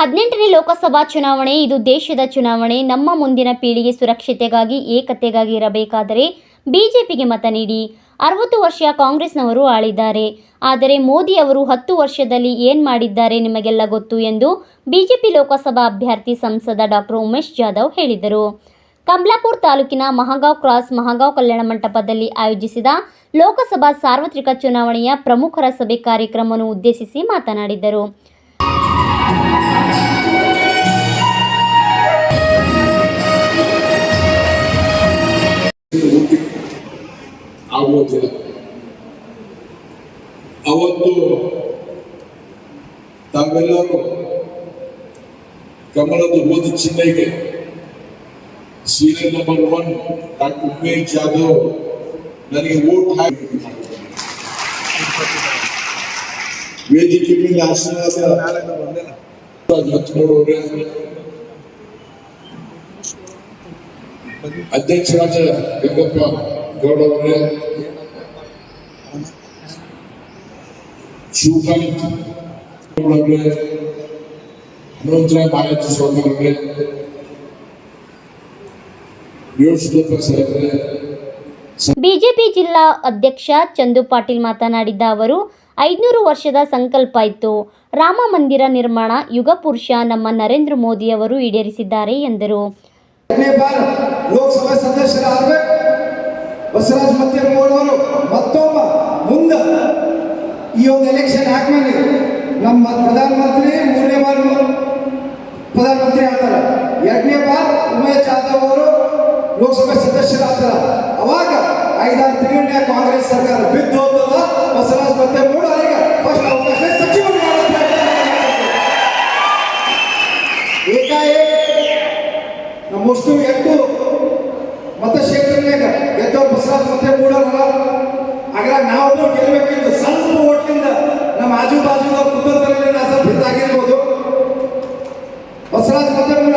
ಹದಿನೆಂಟನೇ ಲೋಕಸಭಾ ಚುನಾವಣೆ, ಇದು ದೇಶದ ಚುನಾವಣೆ. ನಮ್ಮ ಮುಂದಿನ ಪೀಳಿಗೆ ಸುರಕ್ಷತೆಗಾಗಿ, ಏಕತೆಗಾಗಿ ಇರಬೇಕಾದರೆ ಬಿಜೆಪಿಗೆ ಮತ ನೀಡಿ. ಅರವತ್ತು ವರ್ಷ ಕಾಂಗ್ರೆಸ್ನವರು ಆಳಿದ್ದಾರೆ. ಆದರೆ ಮೋದಿ ಅವರು ಹತ್ತು ವರ್ಷದಲ್ಲಿ ಏನು ಮಾಡಿದ್ದಾರೆ ನಿಮಗೆಲ್ಲ ಗೊತ್ತು ಎಂದು ಬಿಜೆಪಿ ಲೋಕಸಭಾ ಅಭ್ಯರ್ಥಿ ಸಂಸದ ಡಾಕ್ಟರ್ ಉಮೇಶ್ ಜಾಧವ್ ಹೇಳಿದರು. ಕಮಲಾಪುರ ತಾಲೂಕಿನ ಮಹಗಾಂವ್ ಕ್ರಾಸ್ ಮಹಗಾಂವ್ ಕಲ್ಯಾಣ ಮಂಟಪದಲ್ಲಿ ಆಯೋಜಿಸಿದ ಲೋಕಸಭಾ ಸಾರ್ವತ್ರಿಕ ಚುನಾವಣೆಯ ಪ್ರಮುಖರ ಸಭೆ ಕಾರ್ಯಕ್ರಮವನ್ನು ಉದ್ದೇಶಿಸಿ ಮಾತನಾಡಿದರು. ಆಗುವುದಿಲ್ಲ ಅವತ್ತು ತಾವೆಲ್ಲರೂ ಕಮಲದ ಓದಿ ಚಿಹ್ನೆಗೆ serial number one doctor Umesh Jadhav ನನಗೆ ವೋಟ್ ಹಾಕಿ ವೇದಿಕೆ ಮೇಲೆ ಆಸನದ ಹತ್ಮೂರವರೇ ಅಧ್ಯಕ್ಷರಾದ ಗಂಗಪ್ಪ ಗೌಡವರೇ ಶಿವಕಾಂತ್ ಅವರೇ ಹನುಮಂತರಾಯ ಮಾಲತಿ ಸ್ವಾಮಿ ಅವರೇ ಯೋಶಿದಪ್ಪ ಸಾಹೇಬ್ರೆ ಬಿಜೆಪಿ ಜಿಲ್ಲಾ ಅಧ್ಯಕ್ಷ ಚಂದು ಪಾಟೀಲ್ ಮಾತನಾಡಿದ್ದ ಅವರು, ಐದುನೂರು ವರ್ಷದ ಸಂಕಲ್ಪ ಇತ್ತು. ರಾಮ ಮಂದಿರ ನಿರ್ಮಾಣ ಯುಗ ಪುರುಷ ನಮ್ಮ ನರೇಂದ್ರ ಮೋದಿ ಅವರು ಈಡೇರಿಸಿದ್ದಾರೆ ಎಂದರು. ಈ ಒಂದು ಎಲೆಕ್ಷನ್ ಆದ್ಮೇಲೆ ನಮ್ಮ ಪ್ರಧಾನಮಂತ್ರಿ ಮೂರನೇ ಬಾರ್ ಪ್ರಧಾನಮಂತ್ರಿ ಆಗ್ತಾರೆ. ಎರಡನೇ ಬಾರ್ ಉಮೇಶ್ ಜಾಧವ್ ಅವರು ಲೋಕಸಭೆ ಸದಸ್ಯರಾಗ್ತಾರ. ಅವಾಗ ಐದಾರು ತಿಂಗಳ ಕಾಂಗ್ರೆಸ್ ಸರ್ಕಾರ ಬಿದ್ದು ಹೋಗ್ತದ ಬಸವರಾಜ್ ಮತ್ತೆ ಮೂಡ ಅವರಿಗೆ ಫಸ್ಟ್ ಅವಕಾಶ ಸಚಿವರು ಏಕಾಏಕ ನಮ್ಮಷ್ಟು ಎದ್ದು ಮತಕ್ಷೇತ್ರನ್ಯಾಗ ಎದ್ದ ಬಸವರಾಜ್ ಮತ್ತೆ ಮೂಡಲ್ಲ ಆಗ ನಾವು ಗೆಲ್ಲಬೇಕಿತ್ತು ಸ್ವಲ್ಪ ಓಟ್ಲಿಂದ ನಮ್ಮ ಆಜು ಬಾಜು ಕುತಂತ್ರದಲ್ಲಿ ನಾ ಸ್ವಲ್ಪ ಹಿದ್ದಾಗಿರ್ಬೋದು ಬಸವರಾಜ ಮತ್ತೆ ಮೂಡ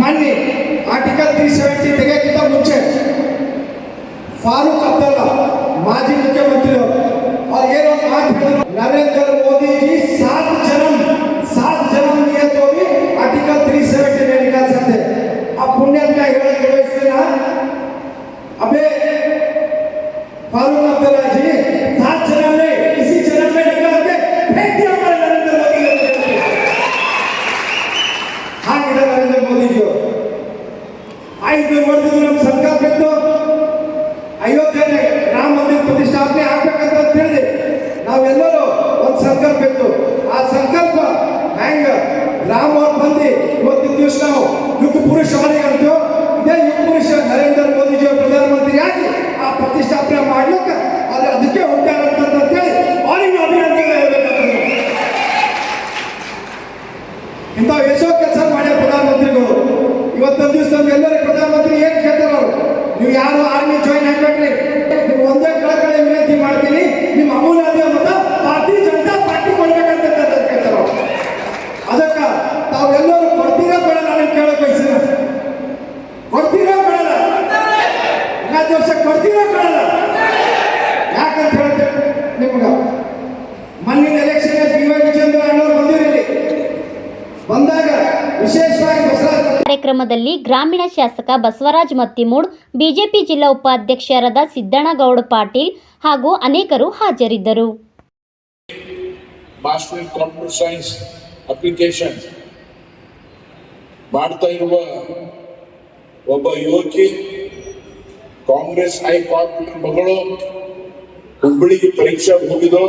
ಮೊನ್ನೆ ಆರ್ಟಿಕಲ್ ತ್ರೀ ಸೆವೆಂಟಿ ತೆಗೆಯಕ್ಕಿಂತ ಮುಂಚೆ ಫಾರೂಕ್ ಅಬ್ದುಲ್ಲಾ ಮಾಜಿ ಮುಖ್ಯಮಂತ್ರಿ ಅವರು ಅವ್ರು ಏನೋ ಒಂದು ಮಾತು ಹೇಳಿದ್ರು ನರೇಂದ್ರ मोदी जी सात जन्म सात जन्म दिए तो भी आर्टिकल 370 में निकाल सकते अब पुण्यात्मा ಹೇಳಕ್ಕೆ ಬಯಸ್ತೀನ अबे ವರ್ಷದ ನಮ್ಮ ಸರ್ಕಾರ ಇತ್ತು ಅಯೋಧ್ಯೆಯಲ್ಲಿ ರಾಮ ಮಂದಿರ ಪ್ರತಿಷ್ಠಾಪನೆ ಆಗ್ಬೇಕಂತ ನಾವೆಲ್ಲರೂ ಒಂದು ಸಂಕಲ್ಪ ಇತ್ತು ಆ ಸಂಕಲ್ಪ ಹೆಂಗ ರಾಮ ಕಾರ್ಯಕ್ರಮದಲ್ಲಿ ಗ್ರಾಮೀಣ ಶಾಸಕ ಬಸವರಾಜ್ ಮತ್ತಿಮೂಡ್, ಬಿಜೆಪಿ ಜಿಲ್ಲಾ ಉಪಾಧ್ಯಕ್ಷರಾದ ಸಿದ್ದಣ್ಣಗೌಡ ಪಾಟೀಲ್ ಹಾಗೂ ಅನೇಕರು ಹಾಜರಿದ್ದರು. ಮಾಸ್ಟರ್ ಕಂಪ್ಯೂಟರ್ ಸೈನ್ಸ್ ಅಪ್ಲಿಕೇಶನ್ ಮಾಡ್ತಾ ಇರುವ ಒಬ್ಬ ಯುವಕಿ, ಕಾಂಗ್ರೆಸ್ ಹೈಕಾರ್ಟ್ ಮಗಳು ಹುಬ್ಬಳ್ಳಿಗೆ ಪರೀಕ್ಷೆ ಹೋಗಿದ್ದು